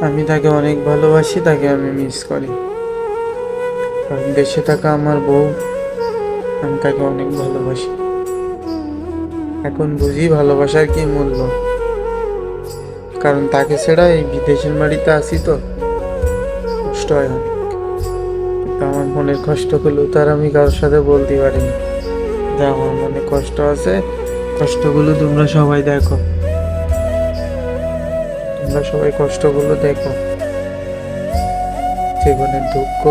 আমি তাকে অনেক ভালোবাসি, তাকে আমি মিস করি। কারণ দেশে থাকা আমার বউ, আমি তাকে অনেক ভালোবাসি। এখন বুঝি ভালোবাসার কি মূল্য? কারণ তাকে ছাড়া এই বিদেশের বাড়িতে আসি তো, কষ্ট হয় অনেক। আমার মনের কষ্টগুলো তার আমি কারোর সাথে বলতে পারিনি। যে আমার মনে কষ্ট আছে, কষ্টগুলো তোমরা সবাই দেখো। তোমরা সবাই কষ্টগুলো দেখো। জীবনের দুঃখ,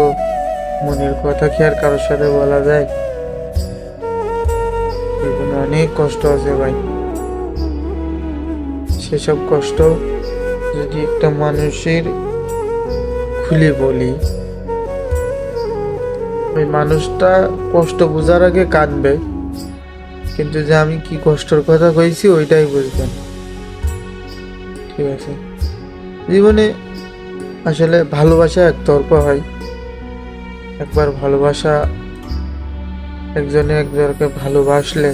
মনের কথা কি আর কারোর সাথে বলা যায়? জীবনে অনেক কষ্ট আছে ভাই। সেসব কষ্ট যদি একটা মানুষের খুলে বলি, ওই মানুষটা কষ্ট বোঝার আগে কাঁদবে, কিন্তু যে আমি কি কষ্টের কথা কইছি ওইটাই বুঝবেন। ঠিক আছে? জীবনে আসলে ভালোবাসা একতরফা হয়। একবার ভালোবাসা একজনে একজনকে ভালোবাসলে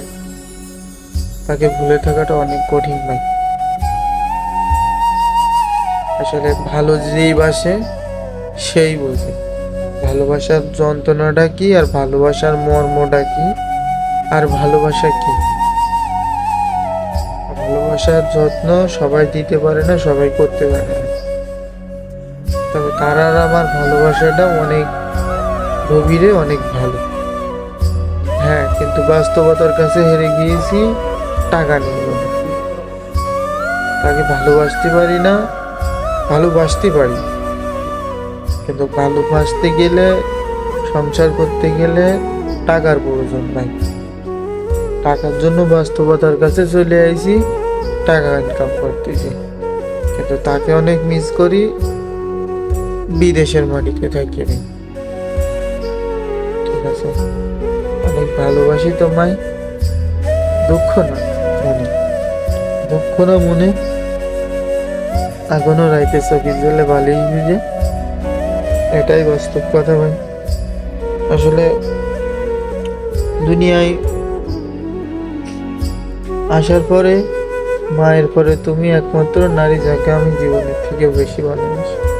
তাকে ভুলে থাকাটা অনেক কঠিন হয় আসলে ভালো যেই বাসে, সেই বোঝে। ভালোবাসার যন্ত্রণাটা কি আর ভালোবাসার মর্মটা কি? আর ভালোবাসা কি? ভালোবাসার যত্ন সবাই দিতে পারে না, সবাই করতে পারে না তবে তার আর আমার ভালোবাসাটা অনেক গভীরে অনেক ভালো। হ্যাঁ কিন্তু বাস্তবতার কাছে হেরে গিয়েছি, টাকা বলে। তাকে ভালোবাসতে পারি না, ভালোবাসতে পারি। কিন্তু ভালোবাসতে গেলে, সংসার করতে গেলে টাকার প্রয়োজন নাই। টাকার জন্য বাস্তবতার কাছে চলে আইছি, টাকা ইনকাম করতেছি কিন্তু তাকে অনেক মিস করি বিদেশের মাটিতে থাকি আমি। ঠিক আছে? অনেক ভালোবাসি তোমায়। দুঃখ না, মনে। দুঃখ না, মনে। এখনও রাইতে চোখে জেলে ভালোই বুঝে এটাই বাস্তব কথা ভাই। আসলে দুনিয়ায় আসার পরে, মায়ের পরে তুমি একমাত্র নারী যাকে আমি জীবনের থেকে বেশি ভালোবাসি।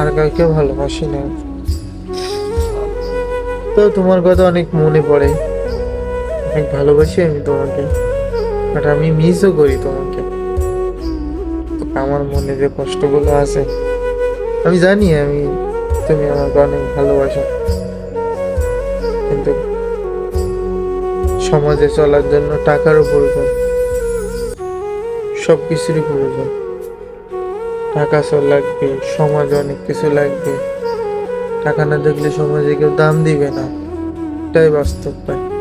আর কাউকে ভালোবাসি না। তো তোমার কথা অনেক মনে পড়ে। অনেক ভালোবাসি আমি তোমাকে বাট আমি মিসও করি তোমাকে। আমার মনে যে কষ্টগুলো আছে, আমি জানি আমি, তুমি আমাকে অনেক ভালোবাসো। কিন্তু সমাজে চলার জন্য টাকারও প্রয়োজন সব কিছুরই প্রয়োজন। টাকা সব লাগবে, সমাজ অনেক কিছু লাগবে। টাকা না দেখলে সমাজে কেউ দাম দিবে না। এটাই বাস্তব ভাই।